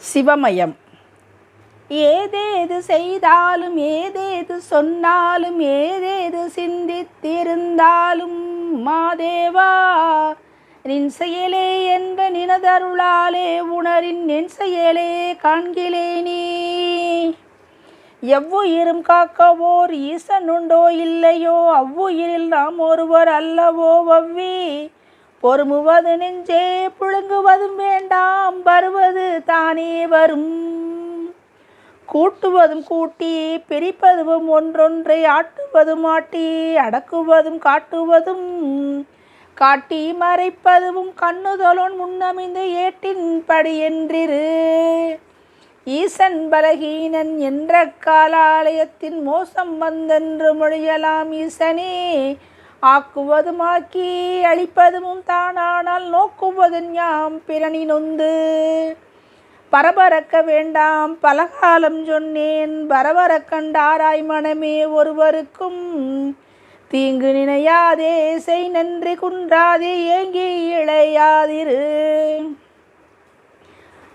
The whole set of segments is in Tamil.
சிவமயம். ஏதேது செய்தாலும் ஏதேது சொன்னாலும் ஏதேது சிந்தித்திருந்தாலும் மாதேவா நின் செயலே என்ற நினதருளாலே உணரின் நின் செயலே காண்கிலேனே எவ்வுயிரும் காக்கவோர் ஈசனுண்டோ இல்லையோ அவ்வுயிரில் நாம் ஒருவர் அல்லவோ வவ்வி. பொறுமுவது நெஞ்சே புழுங்குவதும் வேண்டாம் வருவது தானே வரும். கூட்டுவதும் கூட்டி பிரிப்பதும் ஒன்றொன்றை ஆட்டுவதும் ஆட்டி அடக்குவதும் காட்டுவதும் காட்டி மறைப்பதும் கண்ணுதலோன் முன்னமிந்து ஏட்டின் படி என்றிரு. ஈசன் பலகீனன் என்ற காலாலயத்தின் மோசம் வந்தென்று மொழியலாம் ஈசனே. ஆக்குவதுமாக்கி அழிப்பதும் தானானால் நோக்குவது யாம் பிறனி நொந்து. பரபரக்க வேண்டாம் பலகாலம் சொன்னேன் பரபர கண்டாராய் மனமே ஒருவருக்கும். தீங்கு நினையாதே செய் நன்றி குன்றாதே ஏங்கி இளையாதிரு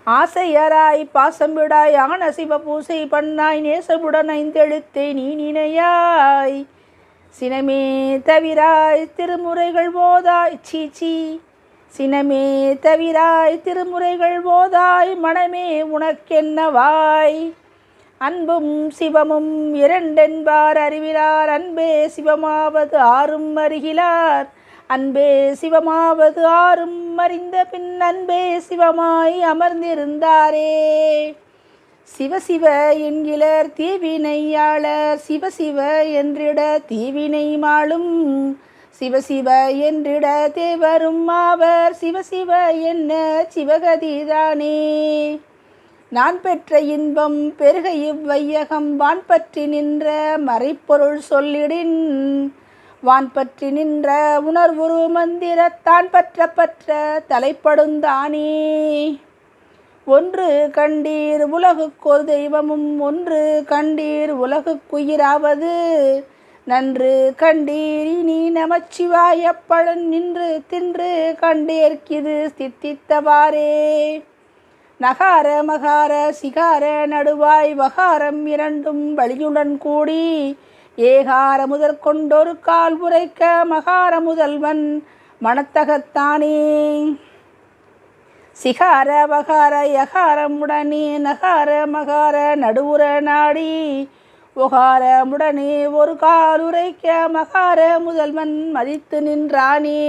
ஆசையராய் பாசம்பிடாய் ஆன சிவ பூசை பண்ணாய் நேசமுடன் ஐந்தெழுத்தை நீ நினையாய். சினமே தவிராய் திருமுறைகள் போதாய் சீச்சி சினமே தவிராய் திருமுறைகள் போதாய் மனமே உனக்கென்னவாய்? அன்பும் சிவமும் இரண்டென்பார் அறிவிலார் அன்பே சிவமாவது ஆறும் அறிகிலார். அன்பே சிவமாவது ஆறும் அறிந்த பின் அன்பே சிவமாய் அமர்ந்திருந்தாரே. சிவசிவ என்கிலர் தீவினையாளர் சிவசிவ என்றிட தீவினை மாளும். சிவசிவ என்றிட தேவரும் மாவர் சிவசிவ என்ன சிவகதிதானே நான் பெற்ற இன்பம் பெருக இவ்வையகம் வான் பற்றி நின்ற மறைப்பொருள் சொல்லிடின். வான் பற்றி நின்ற உணர்வுரு மந்திரத்தான் பற்ற பற்ற தலைப்படுந்தானே ஒன்று கண்டீர் உலகுக்கொரு தெய்வமும் ஒன்று கண்டீர் உலகுக்குயிராவது. நன்று கண்டீர் இனி நமச்சிவாய பழன் நின்று தின்று கண்டேற்கிது ஸ்தித்தித்தவாறே நகார மகார சிகார நடுவாய் வகாரம் இரண்டும் வழியுடன் கூடி ஏகார முதற் கொண்டொரு கால் உரைக்க மகார முதல்வன் மனத்தகத்தானே. சிகார வகார யகாரமுடனே நகார மகார நடுவுற நாடி ஒகாரமுடனே ஒரு காலுரைக்க மகார முதல்வன் மதித்து நின்றானே.